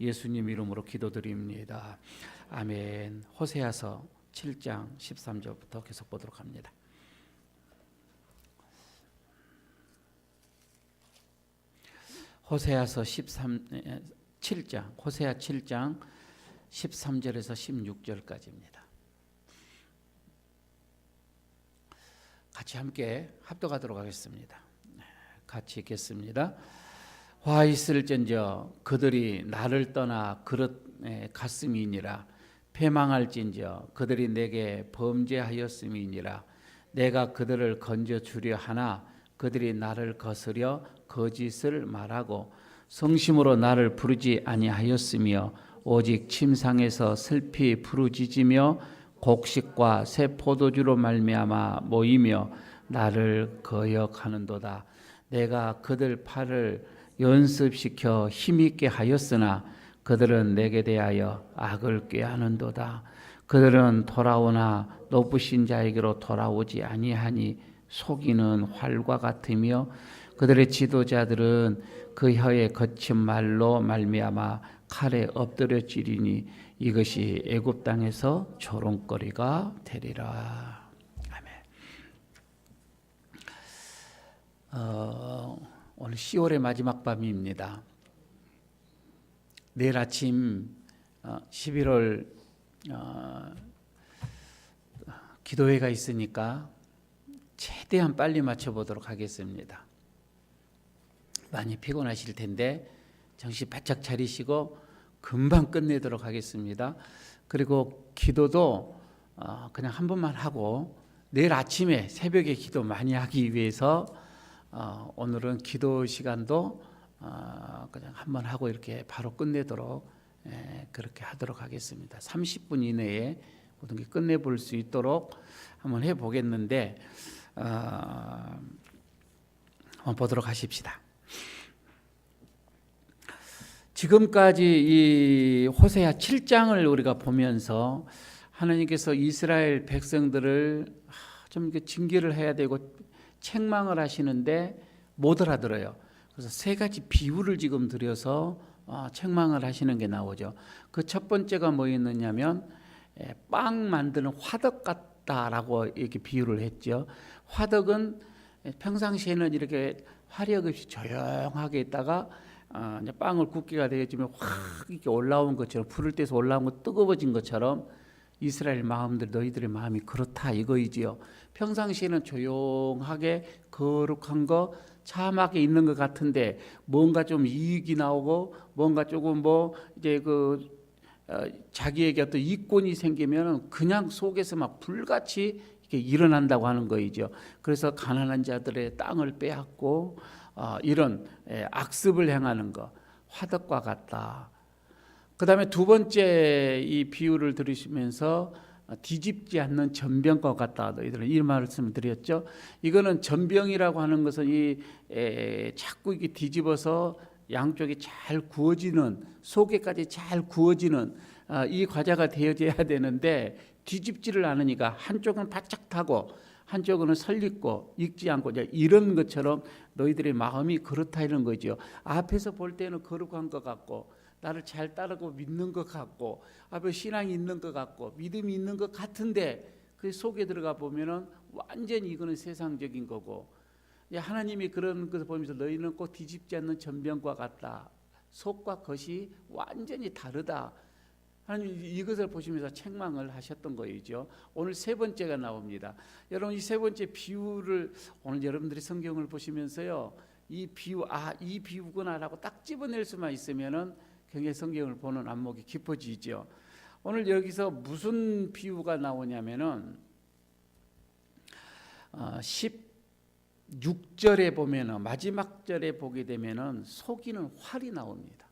예수님 이름으로 기도드립니다. 아멘. 호세아서 7장 13절부터 계속 보도록 합니다. 호세아서 13 7장 호세아 7장 13절에서 16절까지입니다. 같이 함께 합독하도록 하겠습니다. 네, 같이 읽겠습니다. 화 있을전저 그들이 나를 떠나 그릇 갔음이니라. 패망할진저 그들이 내게 범죄하였음이니라. 내가 그들을 건져 주려 하나 그들이 나를 거스려 거짓을 말하고 성심으로 나를 부르지 아니하였으며 오직 침상에서 슬피 부르짖으며 곡식과 새 포도주로 말미암아 모이며 나를 거역하는도다. 내가 그들 팔을 연습시켜 힘있게 하였으나 그들은 내게 대하여 악을 꾀하는도다 그들은 돌아오나 높으신 자에게로 돌아오지 아니하니 속이는 활과 같으며 그들의 지도자들은 그 혀에 거친 말로 말미암아 칼에 엎드려지리니 이것이 애굽 땅에서 조롱거리가 되리라. 아멘. 어, 오늘 10월의 마지막 밤입니다. 내일 아침 11월 어, 기도회가 있으니까 최대한 빨리 맞춰보도록 하겠습니다. 많이 피곤하실 텐데 정신 바짝 차리시고 금방 끝내도록 하겠습니다. 그리고 기도도 어, 그냥 한 번만 하고 내일 아침에 새벽에 기도 많이 하기 위해서 어, 오늘은 기도 시간도 어, 그냥 한번 하고 이렇게 바로 끝내도록 그렇게 하도록 하겠습니다. 30분 이내에 모든 게 끝내볼 수 있도록 한번 해보겠는데 한번 보도록 하십시다. 지금까지 이 호세아 7장을 우리가 보면서 하나님께서 이스라엘 백성들을 좀 징계를 해야 되고 책망을 하시는데 못 알아들어요. 그래서 세 가지 비유를 지금 들여서 책망을 하시는 게 나오죠. 그 첫 번째가 뭐였느냐면 빵 만드는 화덕 같다라고 이렇게 비유를 했죠. 화덕은 평상시에는 이렇게 화력 없이 조용하게 있다가 아, 빵을 굽기가 되겠지만 확 이렇게 올라온 것처럼 불을 떼서 올라온 거 뜨거워진 것처럼 이스라엘 마음들 너희들의 마음이 그렇다 이거이지요. 평상시에는 조용하게 거룩한 거 참하게 있는 것 같은데 뭔가 좀 이익이 나오고 뭔가 조금 뭐 이제 그 어, 자기에게 어떤 이권이 생기면 그냥 속에서 막 불같이 이렇게 일어난다고 하는 거이죠. 그래서 가난한 자들의 땅을 빼앗고 어, 이런 예, 악습을 행하는 것 화덕과 같다. 그 다음에 두 번째 이 비유를 들으시면서 뒤집지 않는 전병과 같다. 너희들은 이 말씀을 드렸죠. 이거는 전병이라고 하는 것은 이 에, 자꾸 이게 뒤집어서 양쪽이 잘 구워지는 속에까지 잘 구워지는 아, 이 과자가 되어져야 되는데 뒤집지를 않으니까 한쪽은 바짝 타고 한쪽은 설립고 익지 않고 이런 것처럼 너희들의 마음이 그렇다 이런 거죠. 앞에서 볼 때는 거룩한 것 같고 나를 잘 따르고 믿는 것 같고 앞에 신앙이 있는 것 같고 믿음이 있는 것 같은데 그 속에 들어가 보면은 완전히 이거는 세상적인 거고 하나님이 그런 것을 보면서 너희는 꼭 뒤집지 않는 전병과 같다. 속과 겉이 완전히 다르다. 하나님 이것을 보시면서 책망을 하셨던 거이죠. 오늘 세 번째가 나옵니다. 여러분 이 세 번째 비유를 오늘 여러분들이 성경을 보시면서요. 이 비유 아 이 비유구나라고 딱 집어낼 수만 있으면은 굉장히 성경을 보는 안목이 깊어지죠. 오늘 여기서 무슨 비유가 나오냐면은 어, 16절에 보면은 마지막 절에 보게 되면은 속이는 활이 나옵니다.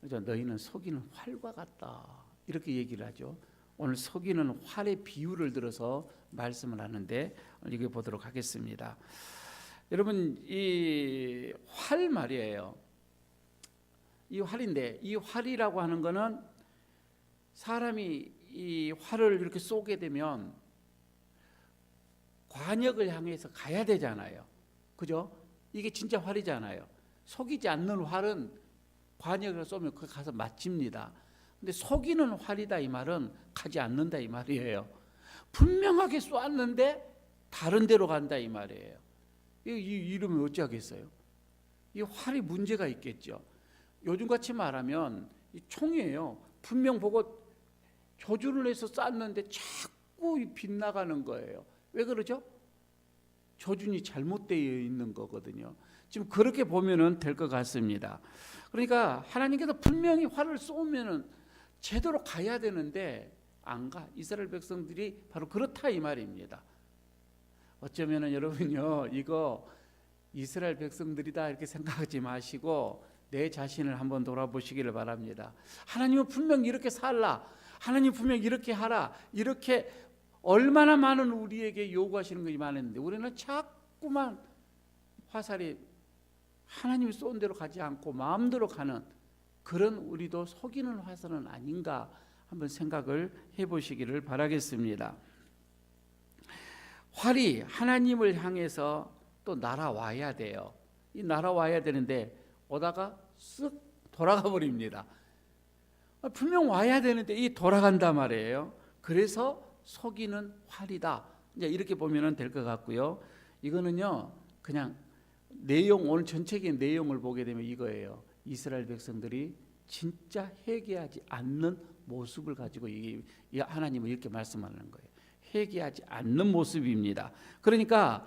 그죠? 너희는 속이는 활과 같다. 이렇게 얘기를 하죠. 오늘 속이는 활의 비유를 들어서 말씀을 하는데 이거 보도록 하겠습니다. 여러분 이 활 말이에요. 이 활인데 이 활이라고 하는 거는 사람이 이 활을 이렇게 쏘게 되면 관역을 향해서 가야 되잖아요. 그죠? 이게 진짜 활이잖아요. 속이지 않는 활은 관역을 쏘면 그 가서 맞집니다. 근데 속이는 활이다 이 말은 가지 않는다 이 말이에요. 분명하게 쏘았는데 다른 데로 간다 이 말이에요. 이, 이 이러면 어찌하겠어요? 이 활이 문제가 있겠죠. 요즘같이 말하면 이 총이에요. 분명 보고 조준을 해서 쐈는데 자꾸 이 빗나가는 거예요. 왜 그러죠? 조준이 잘못되어 있는 거거든요. 지금 그렇게 보면은 될 것 같습니다. 그러니까 하나님께서 분명히 활을 쏘면은 제대로 가야 되는데 안 가. 이스라엘 백성들이 바로 그렇다 이 말입니다. 어쩌면은 여러분요 이거 이스라엘 백성들이다 이렇게 생각하지 마시고 내 자신을 한번 돌아보시기를 바랍니다. 하나님은 분명 이렇게 살라. 하나님 분명 이렇게 하라. 이렇게 얼마나 많은 우리에게 요구하시는 것이 많은데 우리는 자꾸만 화살이 하나님이 쏜 대로 가지 않고 마음대로 가는 그런 우리도 속이는 화살은 아닌가 한번 생각을 해보시기를 바라겠습니다. 활이 하나님을 향해서 또 날아와야 돼요. 이 날아와야 되는데 오다가 쓱 돌아가 버립니다. 아, 분명 와야 되는데 이 돌아간단 말이에요. 그래서 속이는 활이다. 이제 이렇게 보면 될 것 같고요. 이거는요, 그냥 내용 오늘 전체적인 내용을 보게 되면 이거예요. 이스라엘 백성들이 진짜 회개하지 않는 모습을 가지고 이, 이 하나님은 이렇게 말씀하는 거예요. 회개하지 않는 모습입니다. 그러니까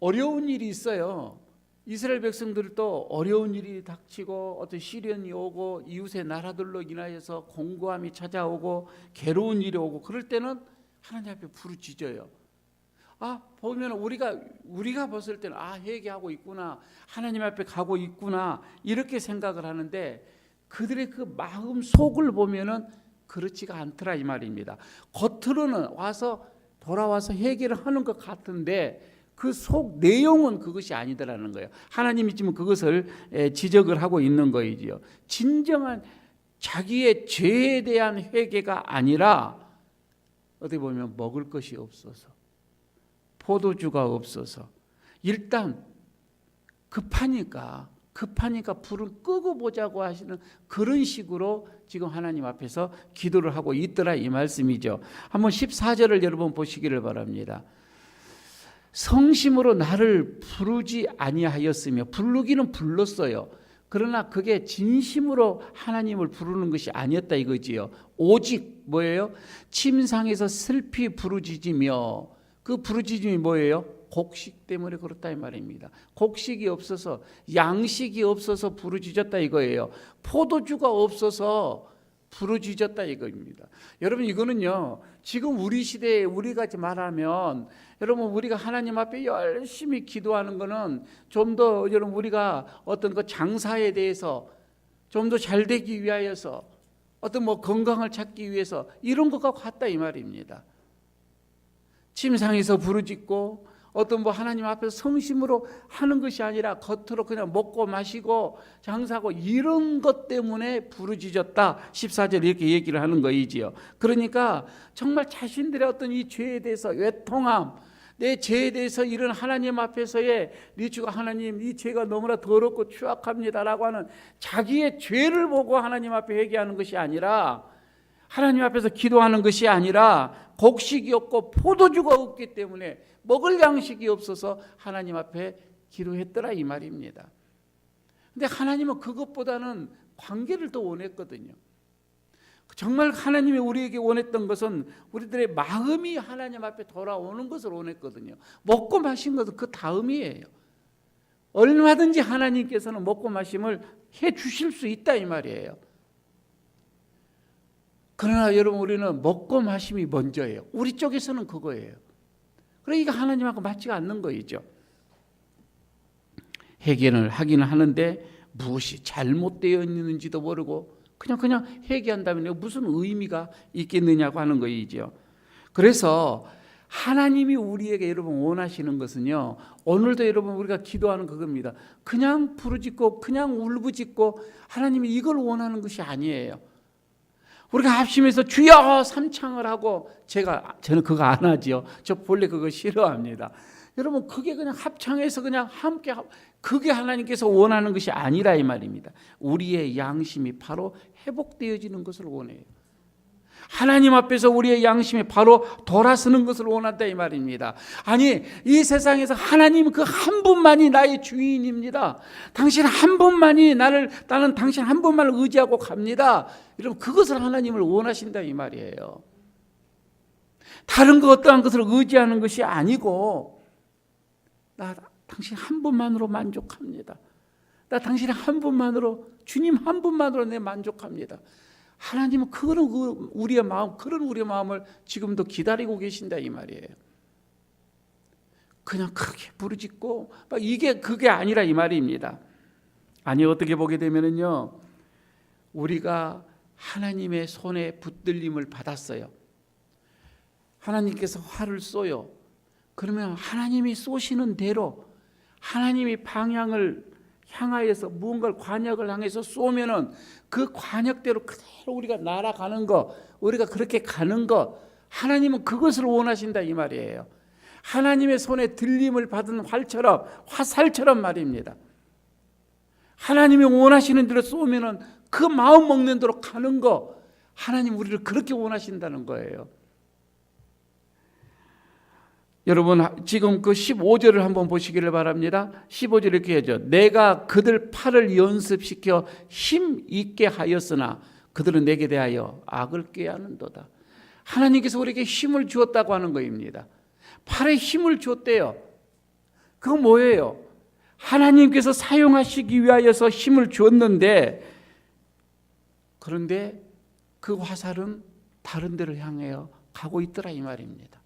어려운 일이 있어요. 이스라엘 백성들도 어려운 일이 닥치고 어떤 시련이 오고 이웃의 나라들로 인하여서 공고함이 찾아오고 괴로운 일이 오고 그럴 때는 하나님 앞에 부르짖어요. 아 보면 우리가 우리가 봤을 때는 아 회개하고 있구나 하나님 앞에 가고 있구나 이렇게 생각을 하는데 그들의 그 마음 속을 보면은 그렇지가 않더라 이 말입니다. 겉으로는 와서 돌아와서 회개를 하는 것 같은데 그 속 내용은 그것이 아니더라는 거예요. 하나님이 지금 그것을 에, 지적을 하고 있는 거이지요. 진정한 자기의 죄에 대한 회개가 아니라 어떻게 보면 먹을 것이 없어서 포도주가 없어서 일단 급하니까 급하니까 불을 끄고 보자고 하시는 그런 식으로 지금 하나님 앞에서 기도를 하고 있더라 이 말씀이죠. 한번 14절을 여러분 보시기를 바랍니다. 성심으로 나를 부르지 아니하였으며 부르기는 불렀어요. 그러나 그게 진심으로 하나님을 부르는 것이 아니었다 이거지요. 오직 뭐예요? 침상에서 슬피 부르짖으며 그 부르짖음이 뭐예요? 곡식 때문에 그렇다 이 말입니다. 곡식이 없어서 양식이 없어서 부르짖었다 이거예요. 포도주가 없어서 부르짖었다 이거입니다. 여러분 이거는요. 지금 우리 시대에 우리가 말하면 여러분 우리가 하나님 앞에 열심히 기도하는 거는 좀 더 여러분 우리가 어떤 그 장사에 대해서 좀 더 잘 되기 위하여서 어떤 뭐 건강을 찾기 위해서 이런 것과 같다 이 말입니다. 침상에서 부르짖고 어떤 뭐 하나님 앞에서 성심으로 하는 것이 아니라 겉으로 그냥 먹고 마시고 장사하고 이런 것 때문에 부르짖었다. 14절 이렇게 얘기를 하는 거이지요. 그러니까 정말 자신들의 어떤 이 죄에 대해서 외통함, 내 죄에 대해서 이런 하나님 앞에서의 리추가 하나님 이 죄가 너무나 더럽고 추악합니다라고 하는 자기의 죄를 보고 하나님 앞에 회개하는 것이 아니라 하나님 앞에서 기도하는 것이 아니라 곡식이 없고 포도주가 없기 때문에 먹을 양식이 없어서 하나님 앞에 기도했더라 이 말입니다. 근데 하나님은 그것보다는 관계를 더 원했거든요. 정말 하나님이 우리에게 원했던 것은 우리들의 마음이 하나님 앞에 돌아오는 것을 원했거든요. 먹고 마신 것은 그 다음이에요. 얼마든지 하나님께서는 먹고 마심을 해 주실 수 있다 이 말이에요. 그러나 여러분 우리는 먹고 마심이 먼저예요. 우리 쪽에서는 그거예요. 그러니까 하나님하고 맞지가 않는 거이죠. 회개를 하기는 하는데 무엇이 잘못되어 있는지도 모르고 그냥 그냥 회개한다면 무슨 의미가 있겠느냐고 하는 거이죠. 그래서 하나님이 우리에게 여러분 원하시는 것은요. 오늘도 여러분 우리가 기도하는 그겁니다. 그냥 부르짖고 그냥 울부짖고 하나님이 이걸 원하는 것이 아니에요. 우리가 합심해서 주여 삼창을 하고 제가 저는 그거 안 하지요. 저 본래 그거 싫어합니다. 여러분 그게 그냥 합창해서 그냥 함께 합- 그게 하나님께서 원하는 것이 아니라 이 말입니다. 우리의 양심이 바로 회복되어지는 것을 원해요. 하나님 앞에서 우리의 양심이 바로 돌아서는 것을 원한다 이 말입니다. 아니 이 세상에서 하나님 그 한 분만이 나의 주인입니다. 당신 한 분만이 나를 나는 당신 한 분만을 의지하고 갑니다. 여러분 그것을 하나님을 원하신다 이 말이에요. 다른 것 어떠한 것을 의지하는 것이 아니고 나 당신 한 분만으로 만족합니다. 나 당신 한 분만으로 주님 한 분만으로 내 만족합니다. 하나님은 그런 그 우리의 마음 그런 우리의 마음을 지금도 기다리고 계신다 이 말이에요. 그냥 크게 부르짖고 막 이게 그게 아니라 이 말입니다. 아니 어떻게 보게 되면은요. 우리가 하나님의 손에 붙들림을 받았어요. 하나님께서 화를 쏘요. 그러면 하나님이 쏘시는 대로 하나님이 방향을 향하여서 무언가를 관역을 향해서 쏘면은 그 관역대로 그대로 우리가 날아가는 거, 우리가 그렇게 가는 거, 하나님은 그것을 원하신다 이 말이에요. 하나님의 손에 들림을 받은 활처럼 화살처럼 말입니다. 하나님이 원하시는 대로 쏘면은 그 마음 먹는 대로 가는 거, 하나님 우리를 그렇게 원하신다는 거예요. 여러분 지금 그 15절을 한번 보시기를 바랍니다. 15절 이렇게 하죠. 내가 그들 팔을 연습시켜 힘 있게 하였으나 그들은 내게 대하여 악을 꾀하는도다. 하나님께서 우리에게 힘을 주었다고 하는 것입니다. 팔에 힘을 주었대요. 그건 뭐예요? 하나님께서 사용하시기 위하여서 힘을 주었는데 그런데 그 화살은 다른 데를 향하여 가고 있더라 이 말입니다.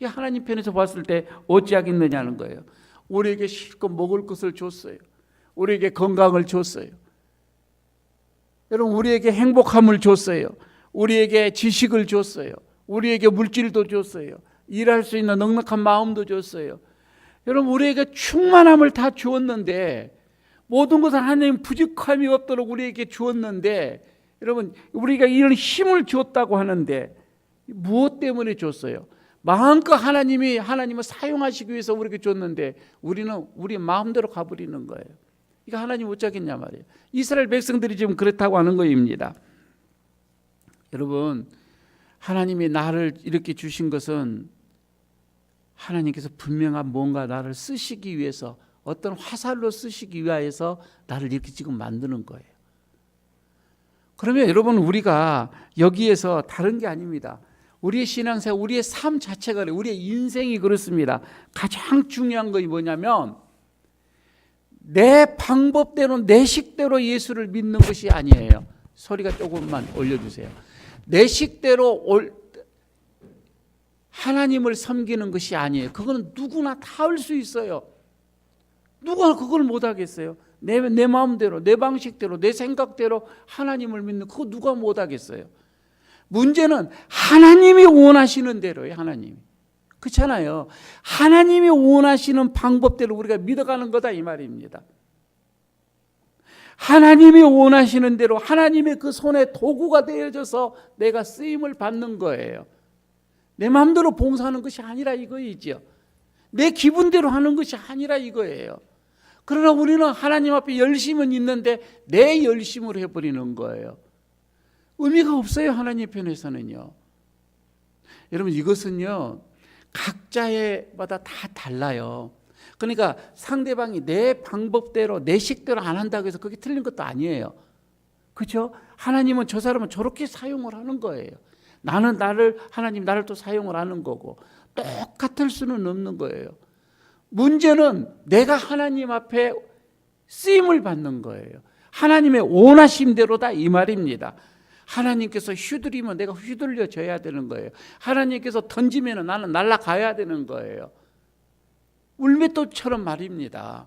이 하나님 편에서 봤을 때 어찌하겠느냐는 거예요. 우리에게 실컷 먹을 것을 줬어요. 우리에게 건강을 줬어요. 여러분 우리에게 행복함을 줬어요. 우리에게 지식을 줬어요. 우리에게 물질도 줬어요. 일할 수 있는 넉넉한 마음도 줬어요. 여러분 우리에게 충만함을 다 주었는데 모든 것을 하나님 부족함이 없도록 우리에게 주었는데 여러분 우리가 이런 힘을 줬다고 하는데 무엇 때문에 줬어요? 마음껏 하나님이 하나님을 사용하시기 위해서 우리에게 줬는데 우리는 우리 마음대로 가버리는 거예요. 이거 하나님 어쩌겠냐 말이에요. 이스라엘 백성들이 지금 그렇다고 하는 거입니다. 여러분 하나님이 나를 이렇게 주신 것은 하나님께서 분명한 뭔가 나를 쓰시기 위해서 어떤 화살로 쓰시기 위하여서 나를 이렇게 지금 만드는 거예요. 그러면 여러분 우리가 여기에서 다른 게 아닙니다. 우리의 신앙생활, 우리의 삶 자체가 그래요. 우리의 인생이 그렇습니다. 가장 중요한 것이 뭐냐면 내 방법대로 내 식대로 예수를 믿는 것이 아니에요. 소리가 조금만 올려주세요. 내 식대로 올, 하나님을 섬기는 것이 아니에요. 그거는 누구나 다 할 수 있어요. 누가 그걸 못 하겠어요? 내, 내 마음대로, 내 방식대로, 내 생각대로 하나님을 믿는 그거 누가 못 하겠어요? 문제는 하나님이 원하시는 대로예요, 하나님이. 그렇잖아요. 하나님이 원하시는 방법대로 우리가 믿어가는 거다 이 말입니다. 하나님이 원하시는 대로 하나님의 그 손에 도구가 되어져서 내가 쓰임을 받는 거예요. 내 마음대로 봉사하는 것이 아니라 이거이죠. 내 기분대로 하는 것이 아니라 이거예요. 그러나 우리는 하나님 앞에 열심은 있는데 내 열심으로 해버리는 거예요. 의미가 없어요. 하나님 편에서는요. 여러분 이것은요. 각자의마다 다 달라요. 그러니까 상대방이 내 방법대로 내 식대로 안 한다고 해서 그게 틀린 것도 아니에요. 그렇죠? 하나님은 저 사람은 저렇게 사용을 하는 거예요. 나는 나를 하나님 나를 또 사용을 하는 거고 똑같을 수는 없는 거예요. 문제는 내가 하나님 앞에 쓰임을 받는 거예요. 하나님의 원하심대로다 이 말입니다. 하나님께서 휘두르면 내가 휘둘려 줘야 되는 거예요. 하나님께서 던지면 나는 날아가야 되는 거예요. 울맷돌처럼 말입니다.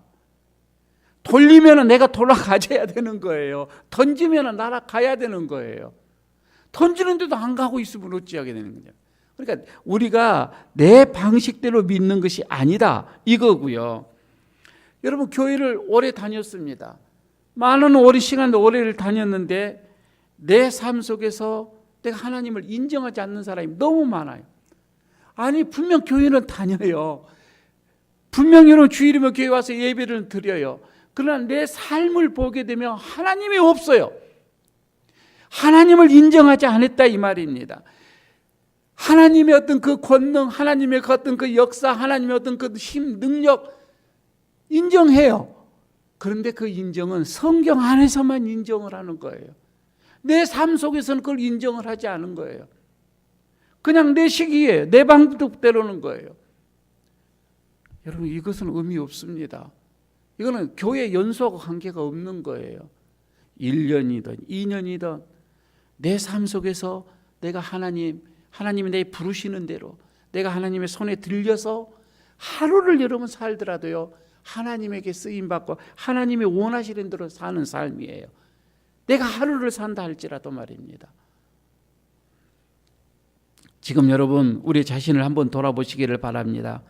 돌리면 내가 돌아가져야 되는 거예요. 던지면 날아가야 되는 거예요. 던지는데도 안 가고 있으면 어찌하게 되는 거냐. 그러니까 우리가 내 방식대로 믿는 것이 아니다 이거고요. 여러분 교회를 오래 다녔습니다. 많은 오랜 시간 오래를 다녔는데 내 삶 속에서 내가 하나님을 인정하지 않는 사람이 너무 많아요. 아니 분명 교회는 다녀요. 분명히 여러분 주일이면 교회 와서 예배를 드려요. 그러나 내 삶을 보게 되면 하나님이 없어요. 하나님을 인정하지 않았다 이 말입니다. 하나님의 어떤 그 권능, 하나님의 그 어떤 그 역사, 하나님의 어떤 그 힘, 능력 인정해요. 그런데 그 인정은 성경 안에서만 인정을 하는 거예요. 내 삶 속에서는 그걸 인정을 하지 않은 거예요. 그냥 내 시기에 내 방법대로는 거예요. 여러분 이것은 의미 없습니다. 이거는 교회 연수하고 관계가 없는 거예요. 1년이든 2년이든 내 삶 속에서 내가 하나님 하나님이 내 부르시는 대로 내가 하나님의 손에 들려서 하루를 여러분 살더라도요. 하나님에게 쓰임 받고 하나님이 원하시는 대로 사는 삶이에요. 내가 하루를 산다 할지라도 말입니다. 지금 여러분 우리 자신을 한번 돌아보시기를 바랍니다.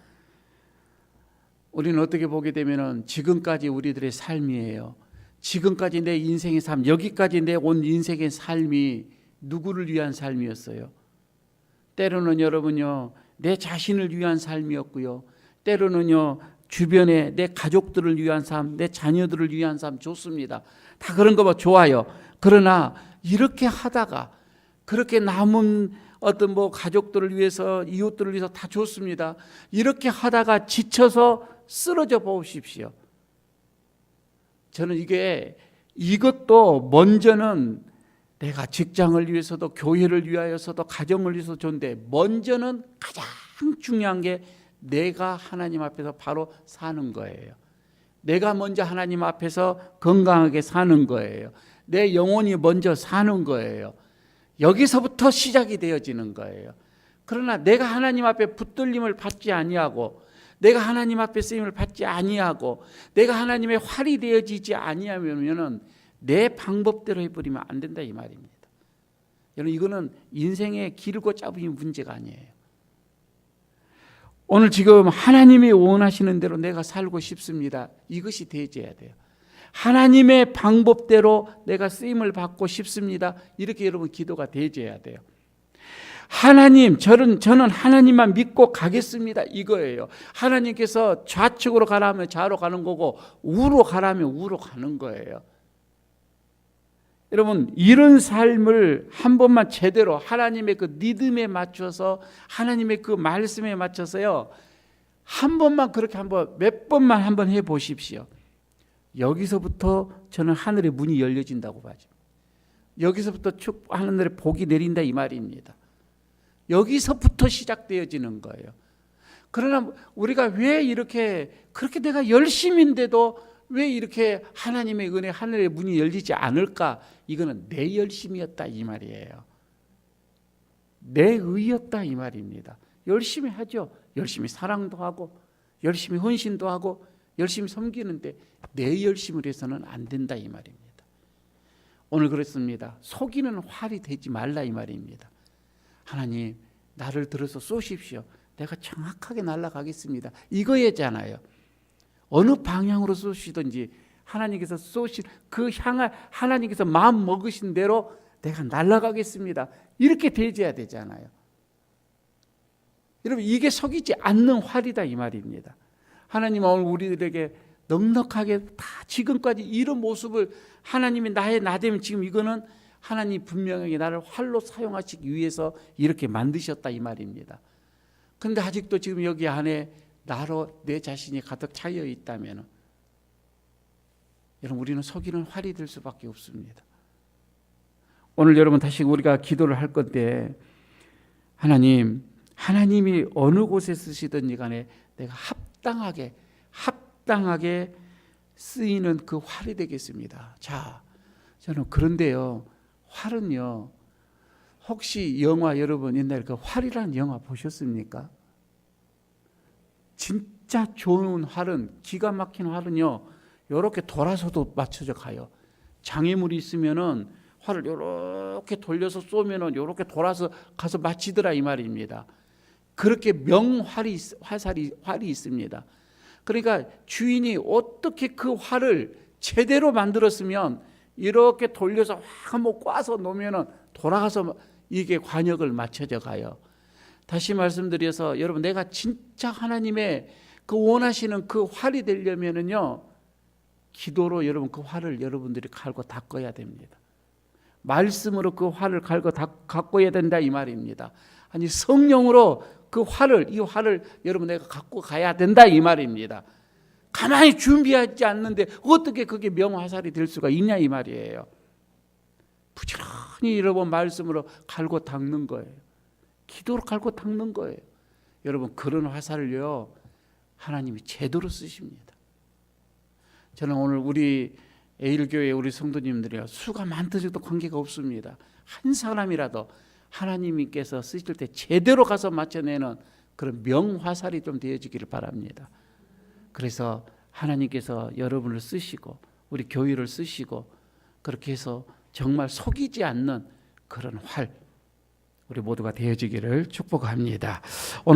우리는 어떻게 보게 되면은 지금까지 우리들의 삶이에요. 지금까지 내 인생의 삶, 여기까지 내 온 인생의 삶이 누구를 위한 삶이었어요. 때로는 여러분요, 내 자신을 위한 삶이었고요. 때로는요, 주변에 내 가족들을 위한 삶, 내 자녀들을 위한 삶 좋습니다. 다 그런 거뭐 좋아요. 그러나 이렇게 하다가 그렇게 남은 어떤 뭐 가족들을 위해서 이웃들을 위해서 다 좋습니다. 이렇게 하다가 지쳐서 쓰러져 보십시오. 저는 이게 이것도 먼저는 내가 직장을 위해서도 교회를 위하여서도 가정을 위해서 좋은데 먼저는 가장 중요한 게 내가 하나님 앞에서 바로 사는 거예요. 내가 먼저 하나님 앞에서 건강하게 사는 거예요. 내 영혼이 먼저 사는 거예요. 여기서부터 시작이 되어지는 거예요. 그러나 내가 하나님 앞에 붙들림을 받지 아니하고 내가 하나님 앞에 쓰임을 받지 아니하고 내가 하나님의 활이 되어지지 아니하면은 내 방법대로 해버리면 안 된다 이 말입니다. 여러분 이거는 인생의 길고 짧은 문제가 아니에요. 오늘 지금 하나님이 원하시는 대로 내가 살고 싶습니다. 이것이 되어야 돼요. 하나님의 방법대로 내가 쓰임을 받고 싶습니다. 이렇게 여러분 기도가 되어야 돼요. 하나님, 저는, 저는 하나님만 믿고 가겠습니다. 이거예요. 하나님께서 좌측으로 가라면 좌로 가는 거고, 우로 가라면 우로 가는 거예요. 여러분, 이런 삶을 한 번만 제대로 하나님의 그 리듬에 맞춰서, 하나님의 그 말씀에 맞춰서요, 한 번만 그렇게 한번, 몇 번만 한번 해 보십시오. 여기서부터 저는 하늘의 문이 열려진다고 봐죠. 여기서부터 축 하늘의 복이 내린다 이 말입니다. 여기서부터 시작되어지는 거예요. 그러나 우리가 왜 이렇게 그렇게 내가 열심인데도 왜 이렇게 하나님의 은혜 하늘의 문이 열리지 않을까? 이거는 내 열심이었다 이 말이에요. 내 의였다 이 말입니다. 열심히 하죠. 열심히 사랑도 하고 열심히 헌신도 하고 열심히 섬기는데 내 열심을 해서는 안 된다 이 말입니다. 오늘 그랬습니다. 속이는 활이 되지 말라 이 말입니다. 하나님 나를 들어서 쏘십시오. 내가 정확하게 날아가겠습니다. 이거였잖아요. 어느 방향으로 쏘시든지 하나님께서 쏘신 그 향을 하나님께서 마음 먹으신 대로 내가 날아가겠습니다. 이렇게 되어야 되잖아요. 여러분 이게 속이지 않는 활이다 이 말입니다. 하나님 오늘 우리들에게 넉넉하게 다 지금까지 이런 모습을 하나님이 나의 나됨 지금 이거는 하나님 분명하게 나를 활로 사용하시기 위해서 이렇게 만드셨다 이 말입니다. 그런데 아직도 지금 여기 안에 나로 내 자신이 가득 차여 있다면 여러분 우리는 속이는 활이 될 수밖에 없습니다. 오늘 여러분 다시 우리가 기도를 할 건데 하나님 하나님이 어느 곳에 쓰시든지 간에 내가 합당하게 합당하게 쓰이는 그 활이 되겠습니다. 자, 저는 그런데요. 활은요. 혹시 영화 여러분 옛날 그 활이라는 영화 보셨습니까? 진짜 좋은 활은 기가 막힌 활은요. 이렇게 돌아서도 맞춰져 가요. 장애물이 있으면은 활을 이렇게 돌려서 쏘면은 이렇게 돌아서 가서 맞히더라 이 말입니다. 그렇게 명활이 화살이 활이 있습니다. 그러니까 주인이 어떻게 그 활을 제대로 만들었으면 이렇게 돌려서 한번 꽈서 놓으면은 돌아가서 이게 관역을 맞춰져 가요. 다시 말씀드려서 여러분 내가 진짜 하나님의 그 원하시는 그 활이 되려면은요. 기도로 여러분 그 활을 여러분들이 갈고 닦아야 됩니다. 말씀으로 그 활을 갈고 닦, 닦아야 된다 이 말입니다. 아니 성령으로 그 활을 이 활을 여러분 내가 갖고 가야 된다 이 말입니다. 가만히 준비하지 않는데 어떻게 그게 명화살이 될 수가 있냐 이 말이에요. 부지런히 여러분 말씀으로 갈고 닦는 거예요. 기도로 갈고 닦는 거예요. 여러분 그런 화살을요 하나님이 제대로 쓰십니다. 저는 오늘 우리 에일교회 우리 성도님들이요 수가 많든지도 관계가 없습니다. 한 사람이라도 하나님께서 쓰실 때 제대로 가서 맞춰내는 그런 명화살이 좀 되어지기를 바랍니다. 그래서 하나님께서 여러분을 쓰시고 우리 교회를 쓰시고 그렇게 해서 정말 속이지 않는 그런 활 우리 모두가 되어지기를 축복합니다. 오늘